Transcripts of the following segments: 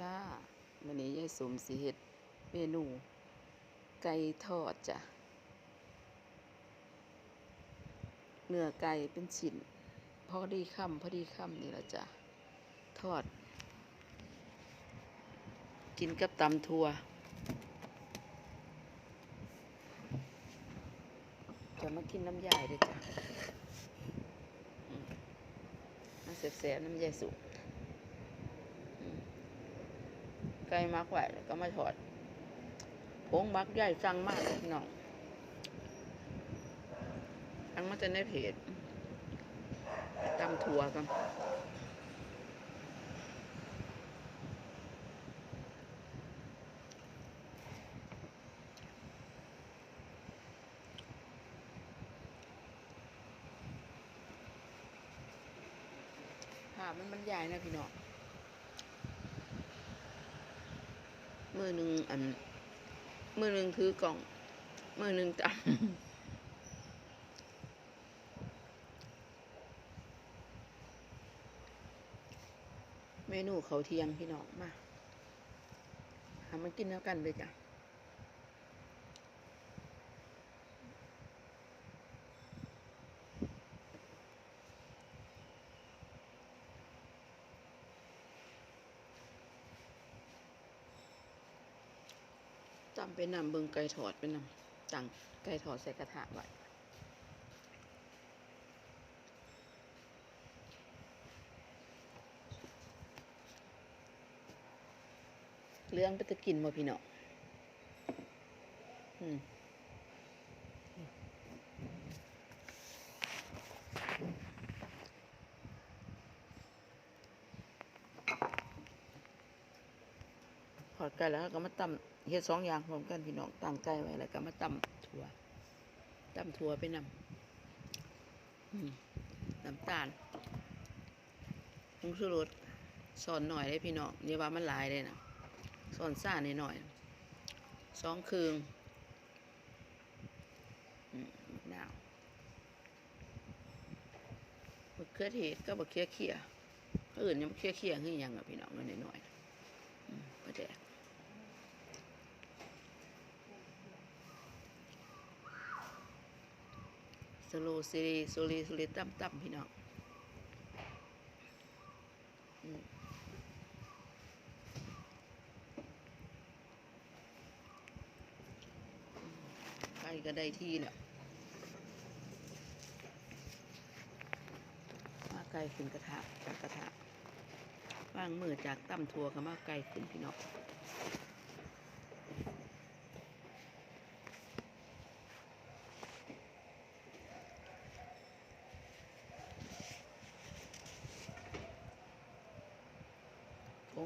จ้าวันนี้ยายสมสิเฮ็ดเมนูไก่ทอดจ้ะ เนื้อไก่เป็นชิ้นพอดีคำพอดีคำนี่ละจ้ะ ทอด กินกับตำทัวจะมากินน้ำยายด้วยจ้ะมาเสียบๆน้ำยายสุก ไก่มักไว้แล้วก็มาทอดผงมักใหญ่จังมากพี่น้องทั้งมันจะในเพจตำถั่วกันค่ะมันมันใหญ่นะพี่น้อง มือหนึ่งอันมือหนึ่งถือกล่อง มือหนึ่งจับเมนูเขาเทียงพี่น้องมาหามากินแล้วกันเลยจ้ะ จำไปนำเบิงไก่ทอดไปนำจังไก่ทอดใส่กระทะไว้เรื่องไปจะกินมาพี่น้องอืม ดไก่แล้วก็มาตำเฮ็ดสองอย่างพร้อมกันพี่น้องตั้งไก่ไว้แล้วก็มาตำถั่วตำถั่วไปนำอืมน้ำตาลผงชูรสสอนหน่อยได้พี่น้องอย่าว่ามันหลายเลยนะสอนซ่าหน่อยหน่อยสองคืงนาวมะเขือเทศก็บะเขือเขียอื่นยังบะเขือเขียคือหยังอะพี่น้องหน่อยหน่อยๆอืมก็แดก สโลซีรีโซลีโซลีตั้มตั้มพี่น้องไก่ก็ได้ที่แล้วมาไก่ขึ้นกระทะจากกระทะว่างมือจากตั้มทัวกับมาไก่ขึ้นพี่น้อง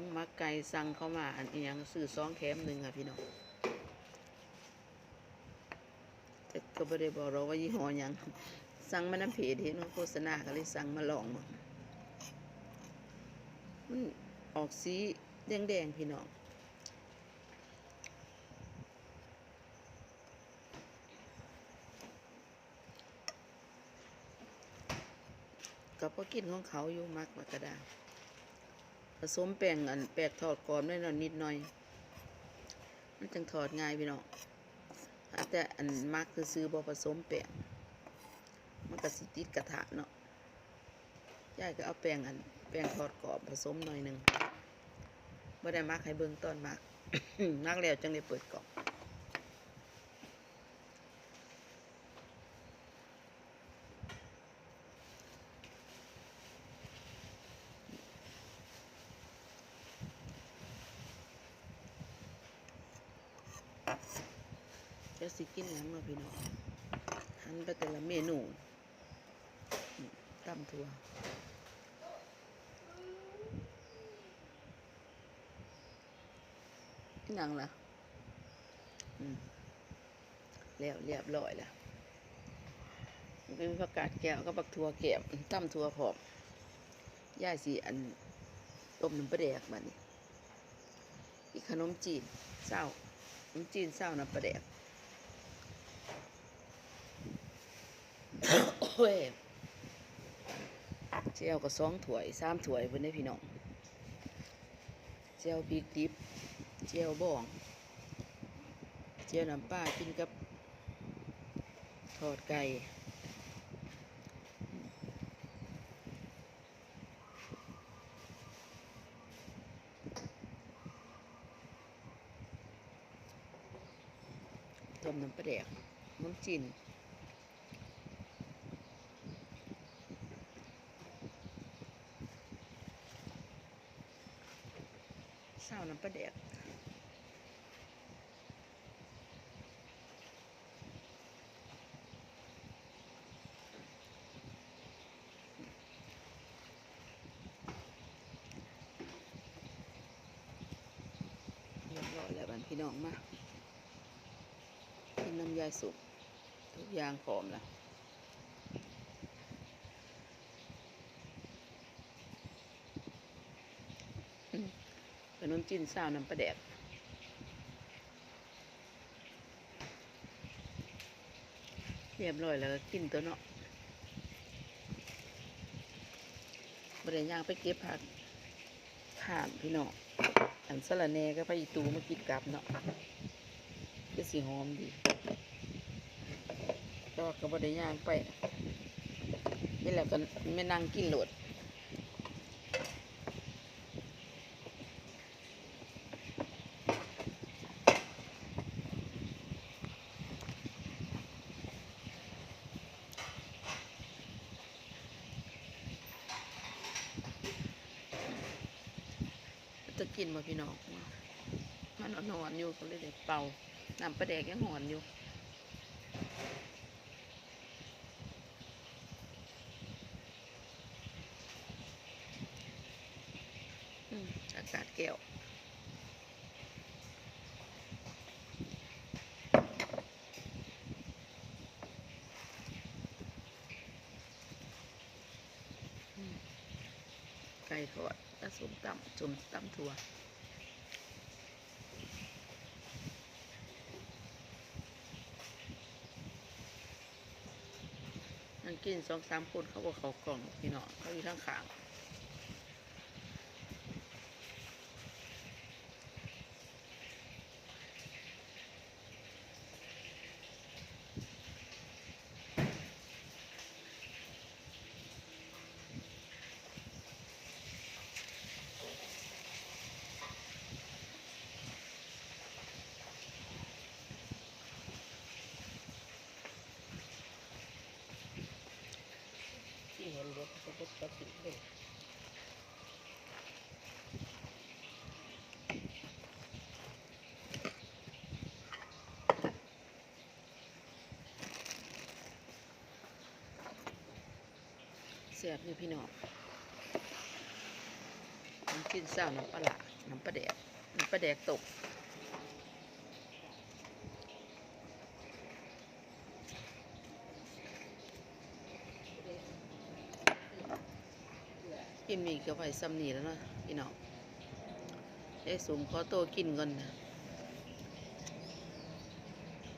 งมักไก่สั่งเข้ามา อันอียงซื้อซองแถมหนึ่งค่ะพี่น้องแต่ก็ไม่ได้บอกเราว่ายี่ห้อยัง สั่งมาน้ำเพจเห็นว่าโฆษณาก็เลยสั่งมาลองมันออกสีแดงๆพี่น้องก็พอกินของเขาอยู่มักมากระดา สมแป้งอันแปกทอดก่อนไว้หน่อยนิดหน่อย มันจังทอดง่ายพี่น้องแต่อันมักคือซื้อบอผสมแป้งมันก็สิติดกระทะเนาะยายก็เอาแป้งอันแป้งทอดกรอบผสมหน่อยหนึ่งบ่ได้มักให้เบิ่งตอนมัก มักแล้วจังเลยเปิดกล่อง จะสิกินหยังเนาะพี่น้องหันไปแต่ละเมนูอืมตำถั่วนังล่ะอืมแล้วเรียบร้อยแล้วเป็นผักกาดแก้วก็บักถั่วแก้มตั้มถั่วผอมย่าสีอันต้มน้ำปลาแดกมานี่อีกขนมจีนเศร้าขนมจีนเศร้าน้ำปลาแดก โอ้ยเจียวก็สองถ้วยสามถ้วยเพิ่นได้พี่น้องเจียวพริกดิบเจียวบ้องเจียวน้ำปลากินกับทอดไก่ต้มน้ำปลาแดกน้ำจิ้น เศร้าน้ำปลาแดกเรียบร้อยแล้วบันพี่น้องมากินน้ำยายสุกทุกอย่างพร้อมแล้วอืมข นมจีนซาวน้ำปลาแดกเรียบร้อยแล้วก็กินตัวเนาะบริย่างไปเก็บผักข่ามพี่เน้องอันสะระแหน่ก็ไปอีตูมากินกลับเนาะก็สีหอมดีแต่ว่าก็บ่ได้ย่างไปนี่แหละก็ไม่นั่งกินโหลด จะกินมาพี่น้องมันนอนอยู่ก็เลยเด้เป่าน้ำปลาแดกยังหอนอยู่อืมอากาศแก้วอืมไก่ทอดและ ส้มตำส้มตำถั่วมันกินสองสามคนเขาบอกเขากล่องพี่น้องเขาอยู่ข้งขางๆ ที่เห็นรถก็รถก็ติดเลยเสียบนี่พี่น้องน้ำกินเศร้าน้ำปลาร้าน้ำปลาแดกน้ำปลาแดกตกกินมีก็ไปซ้ำนีแล้วนะพี่น้องยายสมขอตัวกินก่อนนะ